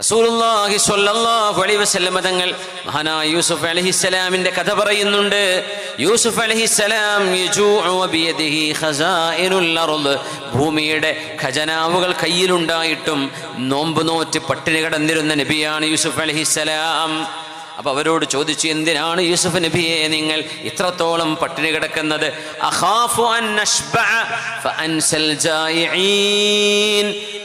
റസൂലുള്ളാഹി സ്വല്ലല്ലാഹു അലൈഹി വസല്ലമ തങ്ങൾ മഹാനായ യൂസുഫ് അലൈഹിസ്സലാമിന്റെ കഥ പറയുന്നുണ്ട്. യൂസുഫ് അലൈഹിസ്സലാം യജൂഉ ബിയദിഹി ഖസാഇനുൽ അർദ് ഭൂമിയുടെ ഖജനാവുകൾ കയ്യിലുണ്ടായിട്ടും നോമ്പ് നോറ്റ് പട്ടിണി കിടന്നിരുന്ന നബിയാണ് യൂസുഫ് അലൈഹിസ്സലാം അപ്പൊ അവരോട് ചോദിച്ചു എന്തിനാണ് യൂസുഫ് നബിയെ നിങ്ങൾ ഇത്രത്തോളം പട്ടിണി കിടക്കുന്നത്.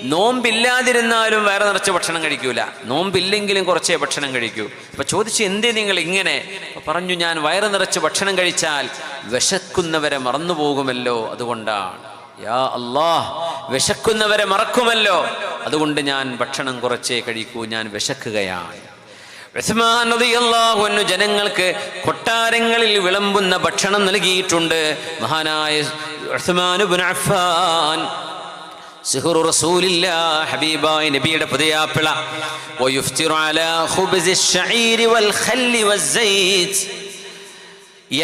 നോമ്പില്ലാതിരുന്നാലും വേറെ നിറച്ച് ഭക്ഷണം കഴിക്കൂല. നോമ്പില്ലെങ്കിലും കുറച്ചേ ഭക്ഷണം കഴിക്കൂ. അപ്പൊ ചോദിച്ചു എന്തേ നിങ്ങൾ ഇങ്ങനെ? പറഞ്ഞു ഞാൻ വയറ് നിറച്ച് ഭക്ഷണം കഴിച്ചാൽ വിശക്കുന്നവരെ മറന്നു പോകുമല്ലോ അതുകൊണ്ടാണ്. യാ അല്ലാഹ് വിശക്കുന്നവരെ മറക്കുമല്ലോ അതുകൊണ്ട് ഞാൻ ഭക്ഷണം കുറച്ചേ കഴിക്കൂ ഞാൻ വിശക്കുകയാണ്. ജനങ്ങൾക്ക് കൊട്ടാരങ്ങളിൽ വിളമ്പുന്ന ഭക്ഷണം നൽകിയിട്ടുണ്ട്. മഹാനായ ഹബീബായ നബിയുടെ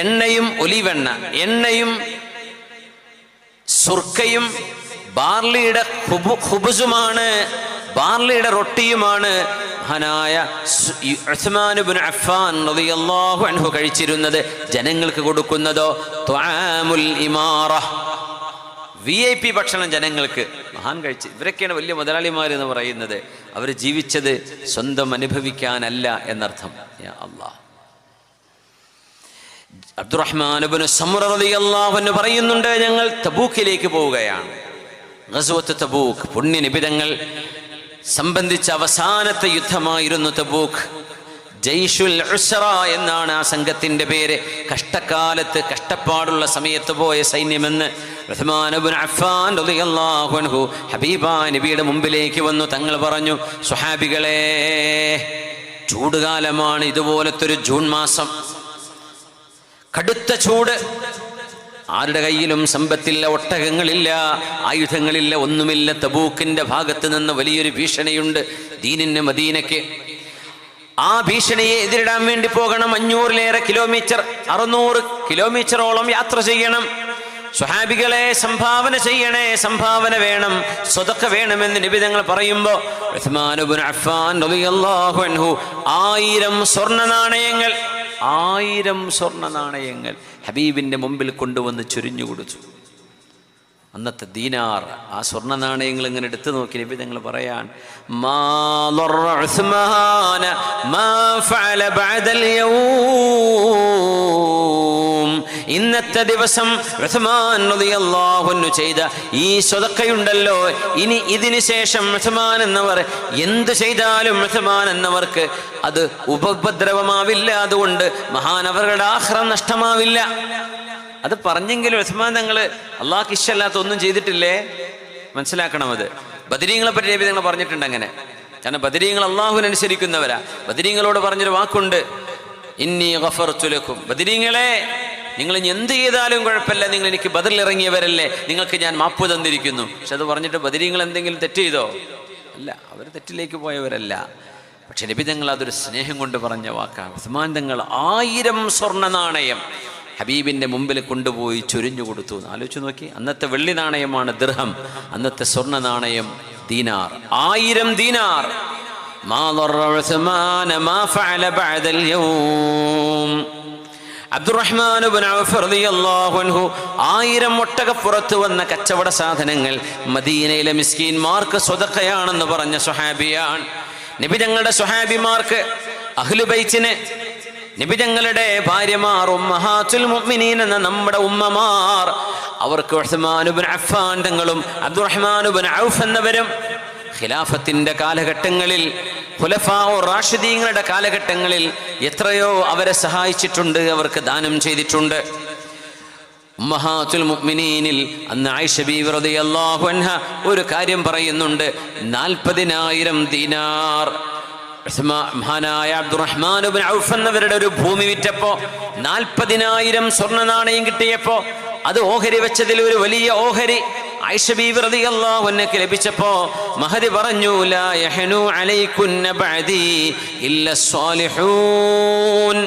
എണ്ണയും ഒലിവെണ്ണ എണ്ണയും സുർക്കയും ബാർലിയുടെ ഹുബുസുമാണ് ബാർലിയുടെ റൊട്ടിയുമാണ് മഹാനായ ഉസ്മാനുബിൻ അഫാൻ റളിയല്ലാഹു അൻഹു കഴിച്ചിരുന്നത് ജനങ്ങൾക്ക് കൊടുക്കുന്നതോ? ത്വആമുൽ ഇമാറ. വി ഐ പി ഭക്ഷണം ജനങ്ങൾക്ക്. മഹാൻ കഴിച്ച്. ഇവരൊക്കെയാണ് വലിയ മുതലാളിമാർ എന്ന് പറയുന്നത്. അവർ ജീവിച്ചത് സ്വന്തം അനുഭവിക്കാനല്ല എന്നർത്ഥം. അള്ളാഹ്. റളിയല്ലാഹു അൻഹു പറയുന്നുണ്ട് ഞങ്ങൾ തബൂക്കിലേക്ക് പോവുകയാണ്. ഗസ്വത്ത് തബൂക്ക് പുണ്യ നിബിതങ്ങൾ സംബന്ധിച്ച അവസാനത്തെ യുദ്ധമായിരുന്നു തബൂഖ് ജയ്ഷുൽ ഉസ്ര എന്നാണ് ആ സംഘത്തിന്റെ പേര്. കഷ്ടക്കാലത്ത് കഷ്ടപ്പാടുള്ള സമയത്ത് പോയ സൈന്യമെന്ന് അഫ്ഫാൻ ഹബീബാ നബിയുടെ മുമ്പിലേക്ക് വന്നു. തങ്ങൾ പറഞ്ഞു സുഹാബികളെ ചൂടുകാലമാണ് ഇതുപോലത്തെ ഒരു ജൂൺ മാസം. കടുത്ത ചൂട് ആരുടെ കയ്യിലും സമ്പത്തില്ല ഒട്ടകങ്ങളില്ല ആയുധങ്ങളില്ല ഒന്നുമില്ല. തബൂക്കിന്റെ ഭാഗത്ത് നിന്ന് വലിയൊരു ഭീഷണിയുണ്ട് ദീനിന് മദീനയ്ക്ക്. ആ ഭീഷണിയെ എതിരിടാൻ വേണ്ടി പോകണം. അഞ്ഞൂറിലേറെ കിലോമീറ്റർ അറുന്നൂറ് കിലോമീറ്ററോളം യാത്ര ചെയ്യണം. സ്വഹാബികളെ സംഭാവന ചെയ്യണേ സംഭാവന വേണം സ്വതൊക്കെ വേണമെന്ന് നിബിതങ്ങൾ പറയുമ്പോൾ ആയിരം സ്വർണ നാണയങ്ങൾ ആയിരം സ്വർണ നാണയങ്ങൾ ഹബീബിന്റെ മുമ്പിൽ കൊണ്ടുവന്ന് ചൊരിഞ്ഞു കൊടുത്തു. അന്നത്തെ ദീനാർ ആ സ്വർണ നാണയങ്ങൾ ഇങ്ങനെ എടുത്തു നോക്കി നബി ഞങ്ങൾ പറയാൻ മാ ഇന്നത്തെ ദിവസം ഉസ്മാൻ റളിയല്ലാഹു ചെയ്ത ഈ സ്വതക്കയുണ്ടല്ലോ. ഇനി ഇതിനു ശേഷം ഉസ്മാൻ എന്നവർ എന്ത് ചെയ്താലും ഉസ്മാൻ എന്നവർക്ക് അത് ഉപദ്രവമാവില്ല. അതുകൊണ്ട് മഹാനവരുടെ ആഹ്റം നഷ്ടമാവില്ല. അത് പറഞ്ഞെങ്കിലും ഉസ്മാൻ തങ്ങൾ അള്ളാഹ് ഇഷ്ടമല്ലാത്ത ഒന്നും ചെയ്തിട്ടില്ലേ? മനസ്സിലാക്കണം അത്. ബദരീങ്ങളെ പറ്റി നബി നിങ്ങൾ പറഞ്ഞിട്ടുണ്ട് അങ്ങനെ. കാരണം ബദരീങ്ങൾ അള്ളാഹുവിനനുസരിക്കുന്നവരാ ബദരീങ്ങളോട് പറഞ്ഞൊരു വാക്കുണ്ട്. ഇന്നി ചുലക്കും ബദരീങ്ങളെ നിങ്ങൾ ഇനി എന്ത് ചെയ്താലും കുഴപ്പമില്ല. നിങ്ങൾ എനിക്ക് ബദലിറങ്ങിയവരല്ലേ നിങ്ങൾക്ക് ഞാൻ മാപ്പ് തന്നിരിക്കുന്നു. പക്ഷെ അത് പറഞ്ഞിട്ട് ബദരീങ്ങൾ എന്തെങ്കിലും തെറ്റ് ചെയ്തോ? അല്ല അവർ തെറ്റിലേക്ക് പോയവരല്ല. പക്ഷെ നബി തങ്ങൾ അതൊരു സ്നേഹം കൊണ്ട് പറഞ്ഞ വാക്കാണ് ഉസ്മാൻ തങ്ങൾ ആയിരം സ്വർണ നാണയം ഹബീബിന്റെ മുമ്പിൽ കൊണ്ടുപോയി ചൊരിഞ്ഞു കൊടുത്തു. ആലോചിച്ച് നോക്കി. അന്നത്തെ വെള്ളി നാണയമാണ് ദൃഹം അന്നത്തെ സ്വർണ നാണയം ദീനാർ. ആയിരം ദീനാർ. ما ആയിരം ആയിരം പുറത്തു വന്ന കച്ചവട സാധനങ്ങൾ മദീനയിലെ മിസ്കീൻമാർക്ക് സ്വതക്കയാണെന്ന് പറഞ്ഞ സുഹാബിയാണ് നിബിജങ്ങളുടെ സുഹാബിമാർക്ക് അഹ്ലുബൈച്ചിന് നിബിജങ്ങളുടെ ഭാര്യമാർ ഉമ്മഹാത്തുൽ മുഅ്മിനീൻ എന്ന നമ്മുടെ ഉമ്മമാർ അവർക്ക് ഉസ്മാനുബിൻ അഫ്ഫാൻ തങ്ങളും അബ്ദുറഹ്മാനുബിൻ ഔഫ് എന്നവരും ഖിലാഫത്തിന്റെ കാലഘട്ടങ്ങളിൽ ഖുലഫാഉ റാഷിദീങ്ങളുടെ കാലഘട്ടങ്ങളിൽ എത്രയോ അവരെ സഹായിച്ചിട്ടുണ്ട് അവർക്ക് ദാനം ചെയ്തിട്ടുണ്ട്. ഉമ്മഹാത്തുൽ മുഅ്മിനീനിൽ അന്ന് ആയിഷ റളിയല്ലാഹു അൻഹ ഒരു കാര്യം പറയുന്നുണ്ട് നാൽപ്പതിനായിരം ദിനാർ. മഹാനായ അബ്ദുറഹ്മാൻ ഒരു ഭൂമി വിറ്റപ്പോ നാൽപ്പതിനായിരം സ്വർണ നാണയം കിട്ടിയപ്പോ അത് ഓഹരി വെച്ചതിൽ ഒരു വലിയ ഓഹരി. ആയിഷ ബീവി റളിയല്ലാഹു അൻഹയ്ക്ക് ലഭിച്ചപ്പോ മഹദി പറഞ്ഞു ലാ യഹനു അലൈകുന്ന ബഅദി ഇല്ല സ്വാലിഹൂൻ.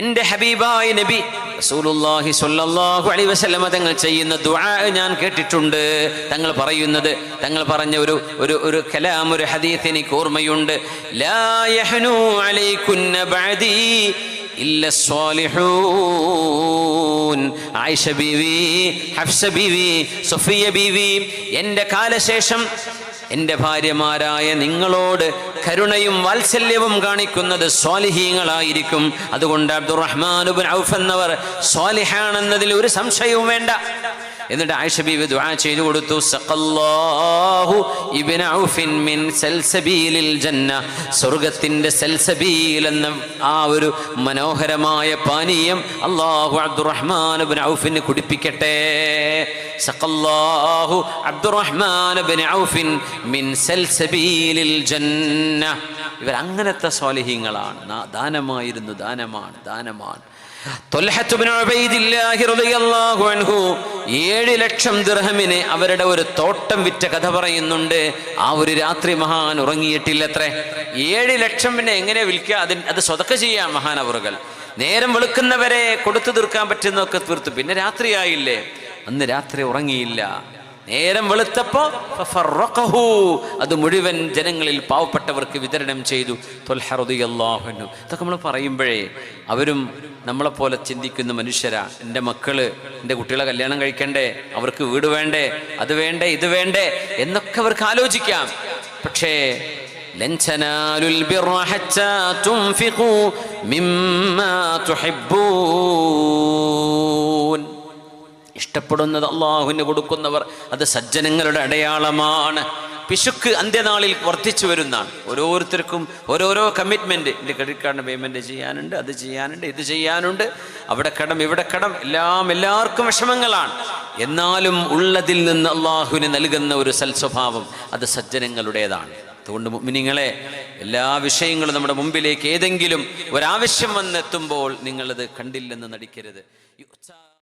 എന്റെ ഹബീബായ നബി റസൂലുള്ളാഹി സ്വല്ലല്ലാഹു അലൈഹി വസല്ലമ തങ്ങൾ ചെയ്യുന്ന ദുആ ഞാൻ കേട്ടിട്ടുണ്ട്. തങ്ങൾ പറയുന്നത് തങ്ങൾ പറഞ്ഞ ഒരു ഒരു ഒരു കലാം ഒരു ഹദീസ് എനിക്ക് ഓർമ്മയുണ്ട്. ലാ യഹ്നു അലൈകുന്ന ബഅദി ഇല്ല സ്വാലിഹൂൻ. ആയിഷ ബീവി ഹഫ്സ ബീവി സഫിയ ബീവി എന്റെ കാലശേഷം എന്റെ ഭാര്യമാരായ നിങ്ങളോട് കരുണയും വാത്സല്യവും കാണിക്കുന്നത് സ്വാലിഹീങ്ങളായിരിക്കും. അതുകൊണ്ട് അബ്ദുറഹ്മാൻ ഔഫ് എന്നവർ സ്വാലിഹാണെന്നതിൽ ഒരു സംശയവും വേണ്ട. എന്നിട്ട് ആയിഷ ബീവി ദുആ ചെയ്തു കൊടുത്തു. സഖല്ലാഹു ഇബ്നു ഔഫിൻ മിൻ സൽസബീലിൽ ജന്ന. സ്വർഗത്തിന്റെ സൽസബീൽ എന്ന ആ ഒരു മനോഹരമായ പാനീയം അല്ലാഹു അബ്ദുറഹ്മാൻ ഇബ്നു ഔഫിന് കുടിപ്പിക്കട്ടെ. സഖല്ലാഹു അബ്ദുറഹ്മാൻ ഇബ്നു ഔഫിൻ മിൻ സൽസബീലിൽ ജന്ന. സ്വാലിഹീങ്ങളാണ്. നാ- ദാനമായിരുന്നു ദാനമാണ് ദാനമാണ്. ഏഴ് ലക്ഷം ദിർഹമിന് അവരുടെ ഒരു തോട്ടം വിറ്റ കഥ പറയുന്നുണ്ട്. ആ ഒരു രാത്രി മഹാൻ ഉറങ്ങിയിട്ടില്ലത്രേ. ഏഴ് ലക്ഷം പിന്നെ എങ്ങനെ വിൽക്കുക അതിന് അത് സ്വതക്ക ചെയ്യാം മഹാനവറുകൾ നേരം വെളുക്കുന്നവരെ കൊടുത്തു തീർക്കാൻ പറ്റുന്നൊക്കെ തീർത്തു. പിന്നെ രാത്രിയായില്ലേ? അന്ന് രാത്രി ഉറങ്ങിയില്ല. നേരം വെളുത്തപ്പോ. അത് മുഴുവൻ ജനങ്ങളിൽ പാവപ്പെട്ടവർക്ക് വിതരണം ചെയ്തു. ഇതൊക്കെ നമ്മൾ പറയുമ്പോഴേ അവരും നമ്മളെപ്പോലെ ചിന്തിക്കുന്ന മനുഷ്യരാ. എന്റെ മക്കൾ എന്റെ കുട്ടികളെ കല്യാണം കഴിക്കണ്ടേ? അവർക്ക് വീട് വേണ്ടേ? അത് വേണ്ടേ? ഇത് വേണ്ടേ? എന്നൊക്കെ അവർക്ക് ആലോചിക്കാം. പക്ഷേ ലഞ്ചനാലുൽ ഇഷ്ടപ്പെടുന്നത് അള്ളാഹുവിന് കൊടുക്കുന്നവർ അത് സജ്ജനങ്ങളുടെ അടയാളമാണ്. പിശുക്ക് അന്ത്യനാളിൽ വർദ്ധിച്ചു വരുന്നതാണ്. ഓരോരുത്തർക്കും ഓരോരോ കമ്മിറ്റ്മെന്റ് എന്റെ ക്രെഡിറ്റ് കാർഡിന് പേയ്മെന്റ് ചെയ്യാനുണ്ട് അത് ചെയ്യാനുണ്ട് ഇത് ചെയ്യാനുണ്ട്. അവിടെ കടം ഇവിടെ കടം. എല്ലാം എല്ലാവർക്കും വിഷമങ്ങളാണ്. എന്നാലും ഉള്ളതിൽ നിന്ന് അള്ളാഹുവിന് നൽകുന്ന ഒരു സൽസ്വഭാവം അത് സജ്ജനങ്ങളുടേതാണ്. അതുകൊണ്ട് മുഅ്മിനീങ്ങളെ എല്ലാ വിഷയങ്ങളും നമ്മുടെ മുമ്പിലേക്ക് ഏതെങ്കിലും ഒരാവശ്യം വന്നെത്തുമ്പോൾ നിങ്ങളത് കണ്ടില്ലെന്ന് നടിക്കരുത്.